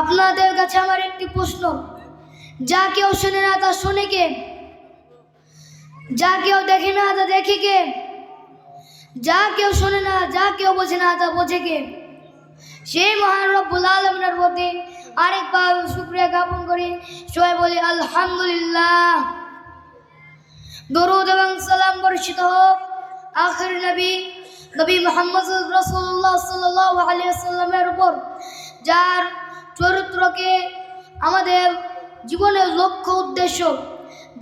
আপনাদের কাছে আমার একটি প্রশ্ন। যা কেউ শোনে না তা শোনে কে? যা কেউ দেখে না তা দেখে কে? যা কেউ শোনে না, যা কেউ বোঝে না তা বোঝে কে? সেই মহান রব্বুল আলমিনের প্রতি আরেকবার শুক্রিয়া জ্ঞাপন করি। সবাই বলি, আলহামদুলিল্লাহ। দরুদ এবং সালাম বর্ষিত হোক। আখির নবী নবী মোহাম্মদ রসুল্লাহ সাল্লাহ আলিয়াল্লামের উপর, যার চরিত্রকে আমাদের জীবনের লক্ষ্য উদ্দেশ্য,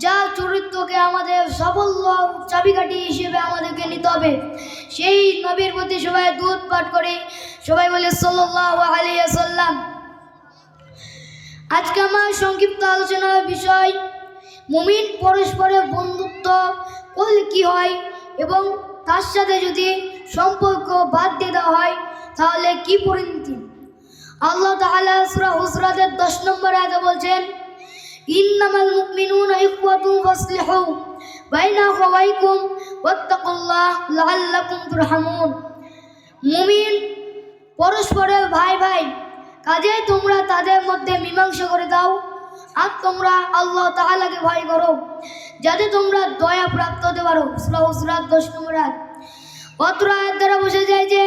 যার চরিত্রকে আমাদের সাফল্য চাবিকাঠি হিসেবে আমাদেরকে নিতে হবে। সেই নবীর প্রতি সবাই দুধ পাঠ করে সবাই বলে সাল্লাহ আলিয়াল্লাম আজকে আমার সংক্ষিপ্ত আলোচনার বিষয়, মুমিন পরস্পরের বন্ধুত্ব করলে কি হয় এবং তার সাথে যদি সম্পর্ক বাদ দিয়ে দেওয়া হয়, তাহলে কি পরিণতি? আল্লাহ তাআলা সূরা হুজরাতের 10 নম্বর আয়াতে বলছেন, ইন্নামাল মুমিনুনা ইখওয়াতুন ফাসলিহু বাইনা আখাওয়াইকুম ওয়াত্তাকুল্লাহ লাআল্লাকুম তুরহামুন। মুমিন পরস্পরের ভাই ভাই কাজে তোমরা তাদের মধ্যে মীমাংসা করে দাও আর তোমরা আল্লাহ তাআলাকে ভয় করো, যাতে তোমরা দয়া প্রাপ্ত হতে পারো। সূরা হুজরাত 10 নম্বর আয়াত। অত্র আয়াত দ্বারা বোঝা যায় যে,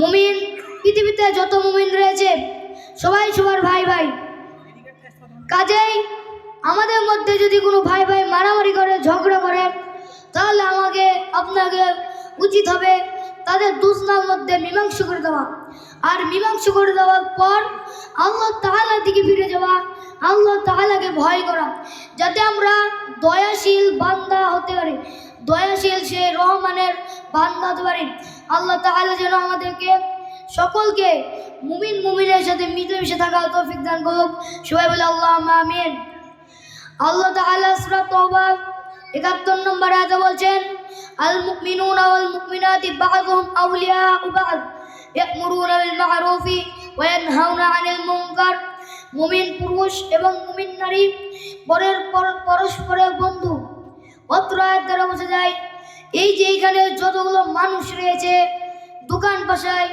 মুমিন পৃথিবীতে যত মুমিন রয়েছে, সবাই সবার ভাই ভাই। কাজেই আমাদের মধ্যে যদি কোনো ভাই ভাই মারামারি করে, ঝগড়া করে, তাহলে আমাকে, আপনাকে উচিত হবে তাদের দুষ্নার মধ্যে মীমাংসা করে দেওয়া। আর মীমাংসা করে দেওয়ার পর আল্লাহ তাহালার দিকে ফিরে যাওয়া, আল্লাহ তাহালাকে ভয় করা, যাতে আমরা দয়াশীল বান্দা হতে পারি। দয়াশীল সে রহমানের বান্দা হতে পারি। আল্লাহ তাহলে যেন আমাদেরকে সকলকে মুমিন মুমিনের সাথে মিলেমিশে থাকা তৌফিক দান করুক। সবাই বলে আল্লাহ আমিন। আল্লাহ তাআলা সূরা তওবা 71 নম্বর আয়াতে বলছেন আল মুমিনুনা ওয়াল মুমিনাতি বা'দুহুম আউলিয়াউ বা'দ। ইয়া'মুরুনা বিল মা'রুফি ওয়া ইয়ানহাউনা 'আনিল মুনকার। মুমিন পুরুষ এবং মুমিন নারী পরের পর- পরস্পরের বন্ধু। অত্র আয়াত দ্বারা বোঝা যায়, এই যে এখানে যতগুলো মানুষ রয়েছে দোকান পাশায়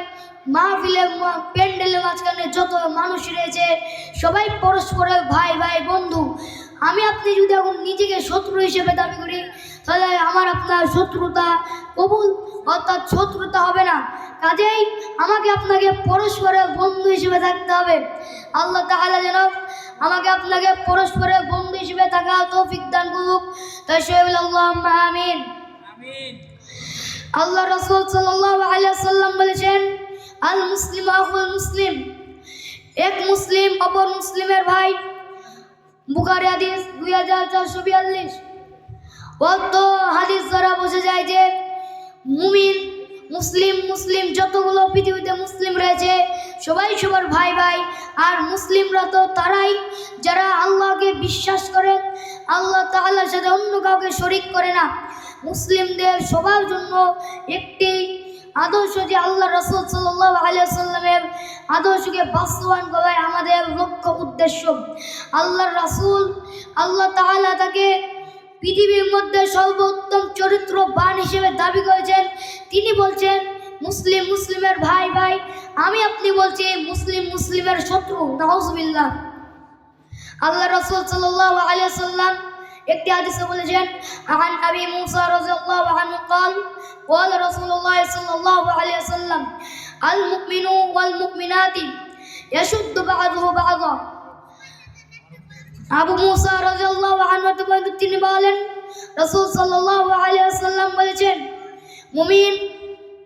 মাহফিলে মা- প্যান্ডেলের মাঝখানে যত মানুষ রয়েছে সবাই পরস্পরের ভাই ভাই বন্ধু। আমি আপনি যদি এখন নিজেকে শত্রু হিসেবে দাবি করি তাহলে আমার আপনার শত্রুতা কবুল অর্থাৎ শত্রুতা হবে না। কাজেই আমাকে আপনাকে পরস্পরের বন্ধু হিসেবে থাকতে হবে। আল্লাহ তাআলা যেন আমাকে আপনাকে পরস্পরের বন্ধু হিসেবে থাকা তৌফিক দান করুক। তাই শহীদ আল্লাহ আমিন। আল্লাহ রসুল সাল্লাল্লাহু আলাইহি সাল্লাম বলেছেন আল মুসলিম আখুল মুসলিম। এক মুসলিম, অপর মুসলিমের ভাই। বুখারি হাদিস দুই হাজার চারশো বিয়াল্লিশ। অত হাদিস দ্বারা বোঝা যায় যে, মুমিন, মুসলিম মুসলিম, যতগুলো পৃথিবীতে মুসলিম রয়েছে, সবাই সবার ভাই ভাই। আর মুসলিমরা তো তারাই যারা আল্লাহকে বিশ্বাস করে, আল্লাহ তাআলার সাথে অন্য কাউকে শরিক করে না। মুসলিমদের সবার জন্য একটি আদর্শ যে আল্লাহ রসুল সাল্লাহ আলিয়াল্লামের আদর্শকে বাস্তবায়ন করাই আমাদের লক্ষ্য উদ্দেশ্য। আল্লাহ রাসূল, আল্লাহ তাআলা তাকে পৃথিবীর মধ্যে সর্বোত্তম চরিত্রবান হিসেবে দাবি করেছেন। তিনি বলছেন, মুসলিম মুসলিমের ভাই ভাই, আমি আপনি বলছি মুসলিম মুসলিমের শত্রু, নাউজুবিল্লাহ। আল্লাহ রাসূল সাল্লাল্লাহু আলাইহি সাল্লাম একটি হাদিসে বলেছেন আন আবি মুসা রাদিয়াল্লাহু আনহু قال قال رسول الله صلى الله عليه وسلم المؤمن والمؤمنات يشد بعضه بعضا আবু মুসা রাদিয়াল্লাহু আনহু থেকে তিনি বলেন রাসূল সাল্লাল্লাহু আলাইহি ওয়াসাল্লাম বলেছেন মুমিন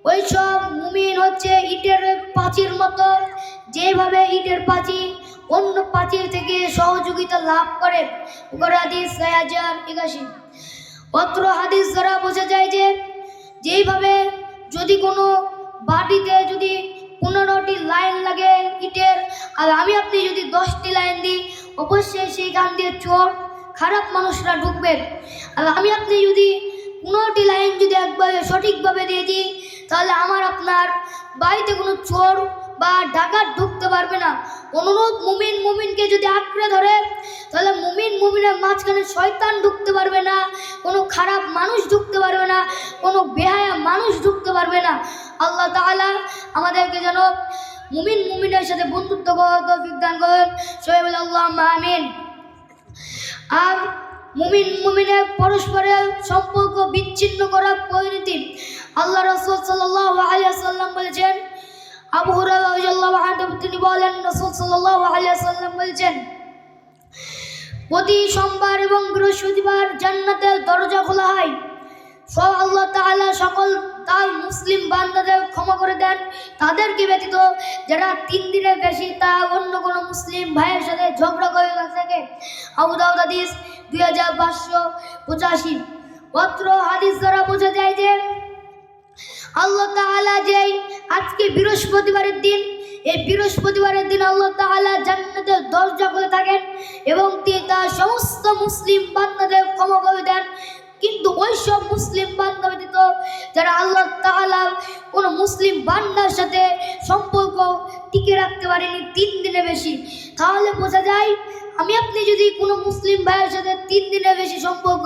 ওই সব মুমিন হচ্ছে ইটের পাঁচির মতো যেভাবে ইটের পাঁচি অন্য পাঁচির থেকে সহযোগিতা লাভ করে। বুখারী হাদিস ছয় হাজার একাশি। অত্র হাদিস দ্বারা বোঝা যায় যে, যেইভাবে যদি কোনো বাটিতে যদি পনেরোটি লাইন লাগে ইটের, আর আমি আপনি যদি দশটি লাইন দিই, অবশ্যই সেইখান দিয়ে চোর, খারাপ মানুষরা ঢুকবে। আর আমি আপনি যদি পনেরোটি লাইন যদি একবারে সঠিকভাবে দিয়ে দিই, তাহলে আমার আপনার বাড়িতে কোনো চোর বা ডাকাত ঢুকতে পারবে না। অনুরোধ মুমিন মুমিনকে যদি আঁকড়ে ধরে, তাহলে মুমিন মুমিনের মাঝখানে শয়তান ঢুকতে পারবে না, কোনো খারাপ মানুষ ঢুকতে পারবে না, কোনো বেহায়া মানুষ ঢুকতে পারবে না। আল্লাহ তাআলা আমাদেরকে যেন মুমিন মুমিনের সাথে বন্ধুত্ব দান করেন। সবাই আল্লাহ আমিন। আর মুমিন মুমিনের পরস্পরের সম্পর্ক বিচ্ছিন্ন করার পরিণতি আল্লাহ রসুল সাল্লাহ আলিয়া সাল্লাম বলেছেন আবু হুরায়রা রাদিয়াল্লাহু আনহু, তিনি বলেন, রাসূল সাল্লাল্লাহু আলাইহি সাল্লাম বলেছেন, প্রতি সোমবার এবং বৃহস্পতিবার জান্নাতের দরজা খোলা হয়। সব আল্লাহ তাআলা সকল তার মুসলিম বান্দাদের ক্ষমা করে দেন। তাদেরকে ব্যতীত যারা তিন দিনের বেশি তা অন্য কোনো মুসলিম ভাইয়ের সাথে ঝগড়া করে থাকে। আবু দাউদ হাদিস দুই হাজার পাঁচশো পঁচাশি। পত্র হাদিস দ্বারা বোঝা যায় যে আল্লাহ তাআলা যেই আজকে বৃহস্পতিবারের দিন, এই বৃহস্পতিবারের দিন আল্লাহ তাআলা জান্নাতের দরজা খুলে থাকেন এবং তিনি তার সমস্ত মুসলিম বান্দাদের ক্ষমা করে দেন। কিন্তু ওই সব মুসলিম বান্দা ব্যতীত যারা আল্লাহ তাআলা কোনো মুসলিম বান্দার সাথে সম্পর্ক টিকে রাখতে পারেনি তিন দিনে বেশি, তাহলে বোঝা যায় আমি আপনি যদি কোনো মুসলিম ভাইয়ের সাথে তিন দিনের বেশি সম্পর্ক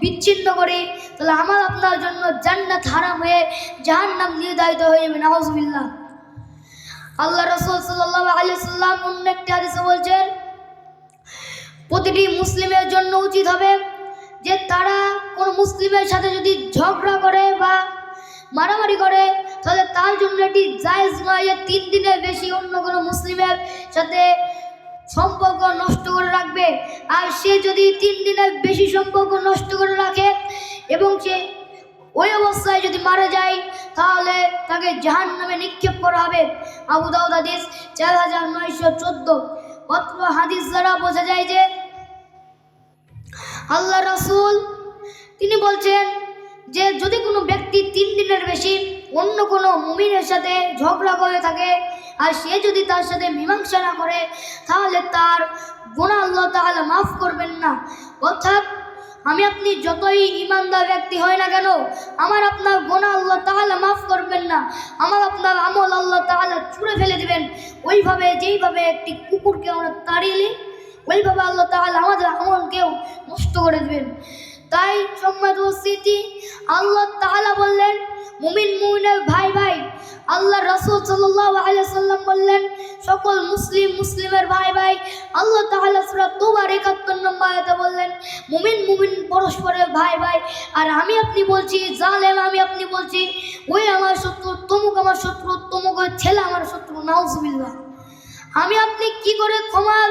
বিচ্ছিন্ন করি, তাহলে আমার আপনার জন্য জান্নাত হারাম হয়ে জাহান্নাম নির্ধারিত হয়ে যাবে নাহজবিল্লাহ আল্লাহ রসুল সাল্লাহ আলিয়াল্লাম অন্য একটি হাদিসে বলছেন, প্রতিটি মুসলিমের জন্য উচিত হবে যে তারা কোনো মুসলিমের সাথে যদি ঝগড়া করে বা মারামারি করে, তাহলে তার জন্য এটি জায়জ নয় যে তিন দিনের বেশি অন্য কোনো মুসলিমের সাথে সম্পর্ক নষ্ট করে রাখবে। আর সে যদি তিন দিনের বেশি সম্পর্ক নষ্ট করে রাখে এবং সে ওই অবস্থায় যদি মারা যায়, তাহলে তাকে জাহান নামে নিক্ষেপ করা হবে। আবু দাউদ হাদিস চার হাজার নয়শো চোদ্দ। অত্র হাদিস দ্বারা বোঝা যায় যে আল্লাহ রসুল, তিনি বলছেন যে, যদি কোনো ব্যক্তি তিন দিনের বেশি অন্য কোনো মুমিনের সাথে ঝগড়া করে থাকে আর সে যদি তার সাথে মীমাংসা না করে, তাহলে তার গুণা আল্লাহ তাহলে মাফ করবেন না। অর্থাৎ আমি আপনি যতই ইমানদার ব্যক্তি হয় না কেন, আমার আপনার গোনা আল্লাহ তাহলে মাফ করবেন না। আমার আপনার আমল আল্লাহ তাহলে ছুঁড়ে ফেলে দেবেন। ওইভাবে, যেইভাবে একটি কুকুরকে আমরা তাড়িয়ে ওইভাবে আল্লাহ তাহলে আমাদের আমলকেও নষ্ট করে দেবেন। তাই সম্মাদ স্মৃতি আল্লাহ তাহলা বললেন, মুমিন, মুমিনের ভাই ভাই আল্লাহ রসুল আলিয়াল্লাম বললেন, সকল মুসলিম, মুসলিমের ভাই ভাই, আল্লাহ তাহলা তোবার একাত্তর নম্বর আয়াতে বললেন, মুমিন মুমিন পরস্পরের ভাই ভাই, আর আমি আপনি বলছি, জালেম আমি আপনি বলছি, ওই আমার শত্রু, তমুক আমার শত্রু, তমুক ছেলে আমার শত্রু, নাউজবিল্লাহ। আমি আপনি কি করে ক্ষমার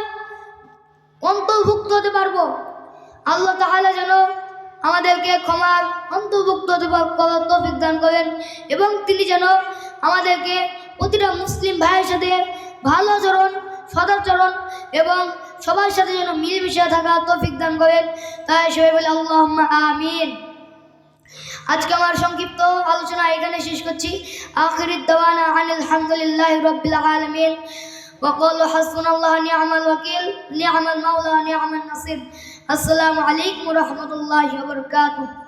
অন্তর্ভুক্ত হতে পারব? আল্লাহ তাহলে যেন আমাদেরকে ক্ষমার অন্তর্ভুক্ত হতে করার তৌফিক দান করেন এবং তিনি যেন আমাদেরকে প্রতিটা মুসলিম ভাইয়ের সাথে ভালো আচরণ সদাচরণ এবং সবার সাথে যেন মিলেমিশে থাকা তৌফিক দান করেন তাই সবাই বলে আল্লাহ আমিন আজকে আমার সংক্ষিপ্ত আলোচনা এখানে শেষ করছি আখির দাওয়ানা আলহামদুলিল্লাহ রবিল আলমিন وقالوا حسبنا الله نعم الوكيل نعم المولى نعم النصير السلام عليكم ورحمة الله وبركاته